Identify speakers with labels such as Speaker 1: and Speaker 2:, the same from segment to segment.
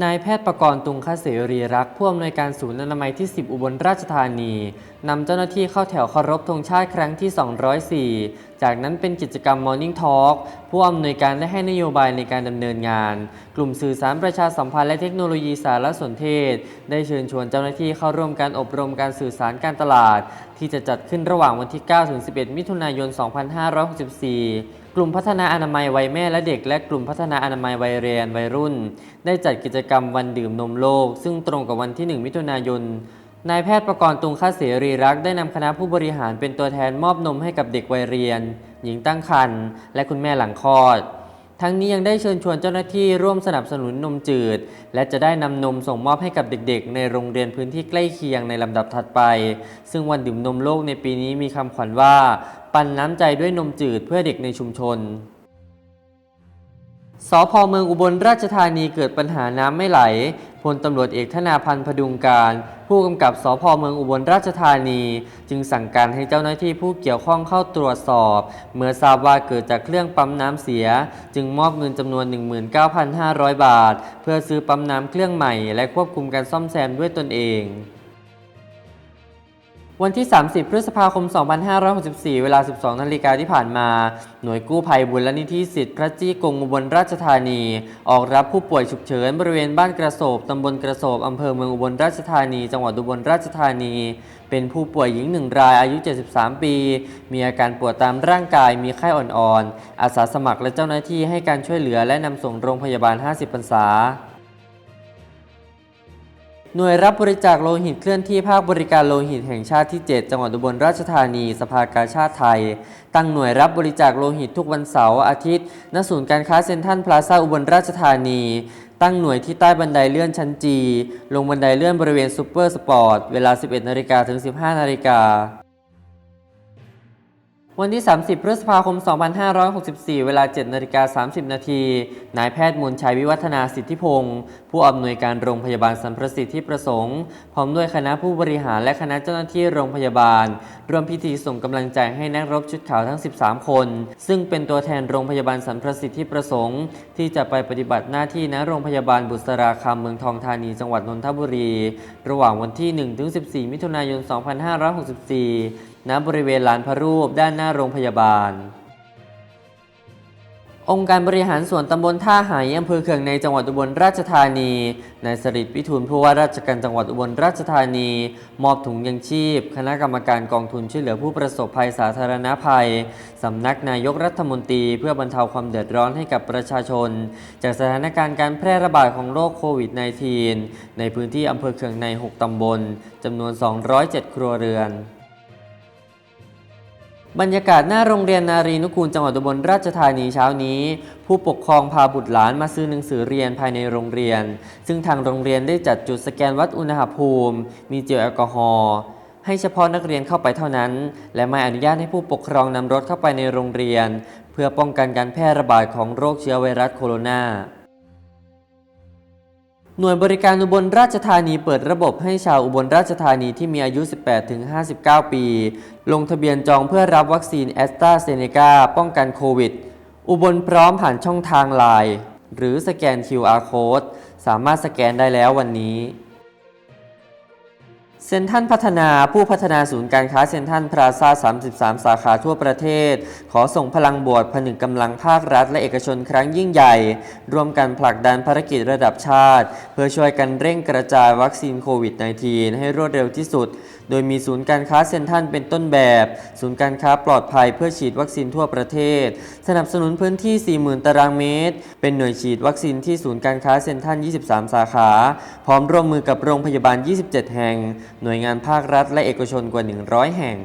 Speaker 1: นายแพทย์ประกรณ์ตุงคเสรีรักผู้อำนวยการศูนย์อนามัยที่ 10 อุบลราชธานี นำเจ้าหน้าที่เข้าแถวเคารพธงชาติครั้งที่ 204 จากนั้นเป็นกิจกรรม Morning Talk ผู้อำนวยการได้ให้นโยบายในการดำเนินงาน กลุ่มสื่อสารประชาสัมพันธ์และเทคโนโลยีสารสนเทศ ได้เชิญชวนเจ้าหน้าที่เข้าร่วมการอบรมการสื่อสารการตลาด ที่จะจัดขึ้นระหว่างวันที่9-11 มิถุนายน 2564 กลุ่มพัฒนาอนามัยวัยแม่และเด็ก และกลุ่มพัฒนาอนามัยวัยเรียนวัยรุ่น ได้จัดกิจกรรมวันดื่มนมโลก ซึ่งตรงกับวันที่ 1 มิถุนายนนายแพทย์ประกรณ์ตุงค่าเสรีรักได้นำคณะผู้บริหารเป็นตัวแทนมอบนมให้กับเด็กวัยเรียน หญิงตั้งครรภ์และคุณแม่หลังคลอด ทั้งนี้ยังได้เชิญชวนเจ้าหน้าที่ร่วมสนับสนุนนมจืด และจะได้นำนมส่งมอบให้กับเด็กๆ ในโรงเรียนพื้นที่ใกล้เคียงในลำดับถัดไป ซึ่งวันดื่มนมโลกในปีนี้มีคำขวัญว่า ปันน้ำใจด้วยนมจืดเพื่อเด็กในชุมชน สพเมืองอุบลราชธานีเกิดปัญหาน้ำไม่ไหล พลตำรวจเอกธนาพันธ์พดุงการ ผู้กำกับสพเมืองอุบลราชธานี จึงสั่งการให้เจ้าหน้าที่ผู้เกี่ยวข้องเข้าตรวจสอบ เมื่อทราบว่าเกิดจากเครื่องปั๊มน้ำเสีย จึงมอบเงินจำนวน 19,500 บาท เพื่อซื้อปั๊มน้ำเครื่องใหม่ และควบคุมการซ่อมแซมด้วยตนเอง วันที่ 30 พฤษภาคม 2564 เวลา 12 นาฬิกาที่ผ่านมา หน่วยกู้ภัยบุญและนิธิสิทธิ์พระจี้กงอุบลราชธานี ออกรับผู้ป่วยฉุกเฉินบริเวณบ้านกระโสบตำบลกระโสบอำเภอเมืองอุบลราชธานี จังหวัดอุบลราชธานี เป็นผู้ป่วยหญิงหนึ่งรายอายุ 73 ปี มีอาการปวดตามร่างกายมีไข้อ่อนๆอาสาสมัครและเจ้าหน้าที่ให้การช่วยเหลือและนำส่งโรงพยาบาล 50 พรรษา หน่วยรับบริจาคโลหิตเคลื่อนที่ภาคบริการโลหิตแห่งชาติที่ 7 จังหวัดอุบลราชธานี สภากาชาติไทย ตั้งหน่วยรับบริจาคโลหิตทุกวันเสาร์อาทิตย์ณศูนย์การค้าเซ็นทรัลพลาซ่าอุบลราชธานี ตั้งหน่วยที่ใต้บันไดเลื่อนชั้นจีลงบันไดเลื่อนบริเวณซูเปอร์สปอร์ตเวลา 11นาฬิกาถึง 15นาฬิกา วันที่ 30 พฤษภาคม 2564 เวลา 7นาฬิกา30 นาที นายแพทย์มนชัยวิวัฒนาสิทธิพงศ์ผู้อำนวยการโรงพยาบาลสันประสิทธิ์ที่ประสงค์ พร้อมด้วยคณะผู้บริหารและคณะเจ้าหน้าที่โรงพยาบาล ร่วมพิธีส่งกำลังใจให้นักรบชุดขาวทั้ง 13 คน ซึ่งเป็นตัวแทนโรงพยาบาลสันประสิทธิ์ที่ประสงค์ ที่จะไปปฏิบัติหน้าที่ณโรงพยาบาลบุษราคำเมืองทองธานีจังหวัดนนทบุรี ระหว่างวันที่ 1-14 มิถุนายน 2564 ณบริเวณลานพระรูปด้านหน้าโรงพยาบาล องค์การบริหารส่วนตำบลท่าหายอำเภอเคืองในจังหวัดอุบลราชธานีนายสริตวิทูลผู้ว่าราชการจังหวัดอุบลราชธานี มอบถุงยังชีพ คณะกรรมการกองทุนช่วยเหลือผู้ประสบภัยสาธารณภัยสำนักนายกรัฐมนตรีเพื่อบรรเทาความเดือดร้อนให้กับประชาชน จากสถานการณ์การแพร่ระบาดของโรคโควิด -19 ในพื้นที่อำเภอเคืองใน 6 ตำบลจำนวน 207 ครัวเรือน บรรยากาศหน้าโรงเรียนนารีนุกูลจังหวัดอุบลราชธานีเช้านี้ ผู้ปกครองพาบุตรหลานมาซื้อหนังสือเรียนภายในโรงเรียน ซึ่งทางโรงเรียนได้จัดจุดสแกนวัดอุณหภูมิ มีเจลแอลกอฮอล์ให้เฉพาะนักเรียนเข้าไปเท่านั้น และไม่อนุญาตให้ผู้ปกครองนำรถเข้าไปในโรงเรียน เพื่อป้องกันการแพร่ระบาดของโรคเชื้อไวรัสโคโรนา หน่วยบริการอุบลราชธานีเปิดระบบให้ชาวอุบลราชธานีที่มีอายุ 18-59 ปี ลงทะเบียนจองเพื่อรับวัคซีนแอสตราเซเนกาป้องกันโควิด อุบลพร้อมผ่านช่องทางไลน์หรือสแกน QR Code สามารถสแกนได้แล้ววันนี้ เซ็นทรัลพัฒนาผู้พัฒนาศูนย์การค้าเซ็นทรัลพลาซ่า 33 สาขาทั่วประเทศ ขอส่งพลังบวกผนึกกำลังภาครัฐและเอกชนครั้งยิ่งใหญ่ ร่วมกันผลักดันภารกิจระดับชาติ เพื่อช่วยกันเร่งกระจายวัคซีนโควิด -19 ให้รวดเร็วที่สุด โดยมีศูนย์การค้าเซ็นทรัลเป็นต้นแบบ ศูนย์การค้าปลอดภัยเพื่อฉีดวัคซีนทั่วประเทศ สนับสนุนพื้นที่ 40,000 ตารางเมตร เป็นหน่วยฉีดวัคซีนที่ศูนย์การค้าเซ็นทรัล23 สาขา พร้อมร่วมมือกับโรงพยาบาล 27 แห่ง หน่วยงานภาครัฐและเอกชนกว่า 100 แห่ง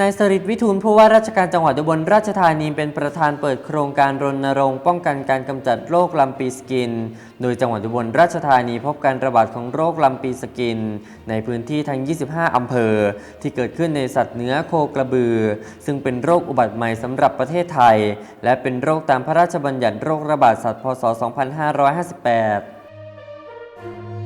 Speaker 1: นายสริตวิทูลผู้ว่าราชการจังหวัดอุบลราชธานีเป็นประธานเปิดโครงการรณรงค์ป้องกันการกำจัดโรคลำปีสกิน โดยจังหวัดอุบลราชธานีพบการระบาดของโรคลำปีสกิน ในพื้นที่ทั้ง 25 อำเภอ ที่เกิดขึ้นในสัตว์เนื้อโคกระบือ ซึ่งเป็นโรคอุบัติใหม่สำหรับประเทศไทย และเป็นโรคตามพระราชบัญญัติโรคระบาดสัตว์พศ 2558